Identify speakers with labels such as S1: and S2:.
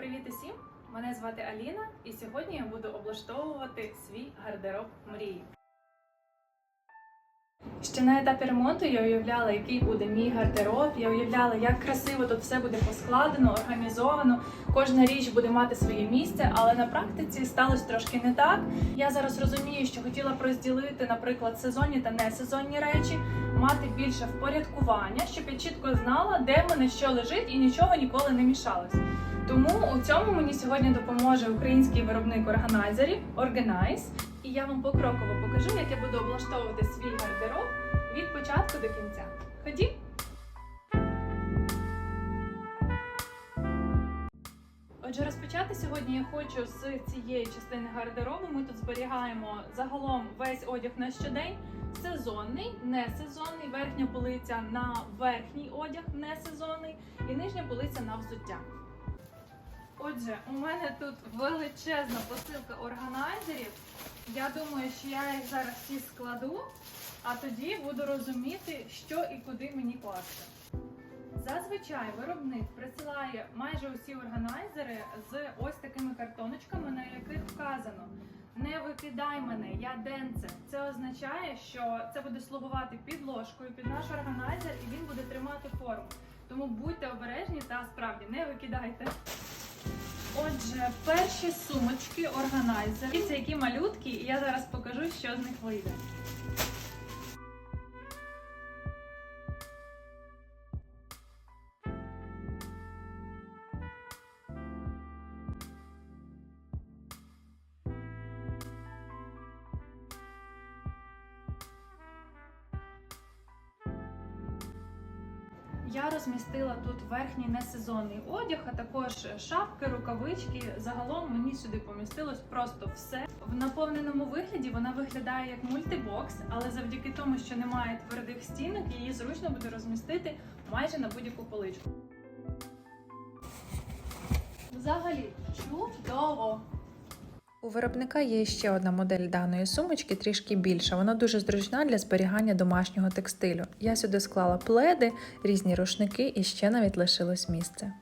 S1: Привіт усім! Мене звати Аліна, і сьогодні я буду облаштовувати свій гардероб мрії. Ще на етапі ремонту я уявляла, який буде мій гардероб. Я уявляла, як красиво тут все буде поскладено, організовано. Кожна річ буде мати своє місце, але на практиці сталося трошки не так. Я зараз розумію, що хотіла б розділити, наприклад, сезонні та несезонні речі, мати більше впорядкування, щоб я чітко знала, де мене що лежить і нічого ніколи не мішалось. Тому у цьому мені сьогодні допоможе український виробник органайзерів Organize. І я вам покроково покажу, як я буду облаштовувати свій гардероб від початку до кінця. Ходім! Отже, розпочати сьогодні я хочу з цієї частини гардеробу. Ми тут зберігаємо загалом весь одяг на щодень. Сезонний, несезонний, верхня полиця на верхній одяг, несезонний, і нижня полиця на взуття. Отже, у мене тут величезна посилка органайзерів. Я думаю, що я їх зараз всі складу, а тоді буду розуміти, що і куди мені класти. Зазвичай виробник присилає майже усі органайзери з ось такими картоночками, на яких вказано не викидай мене, я денце. Це означає, що це буде слугувати підложкою під наш органайзер і він буде тримати форму. Тому будьте обережні та справді не викидайте. Перші сумочки органайзер. Це які малютки, і я зараз покажу, що з них вийде. Я розмістила тут верхній несезонний одяг, а також шапки, рукавички. Загалом мені сюди помістилось просто все. В наповненому вигляді вона виглядає як мультибокс, але завдяки тому, що немає твердих стінок, її зручно буде розмістити майже на будь-яку поличку. Взагалі, чудово!
S2: У виробника є ще одна модель даної сумочки, трішки більша. Вона дуже зручна для зберігання домашнього текстилю. Я сюди склала пледи, різні рушники і ще навіть лишилось місце.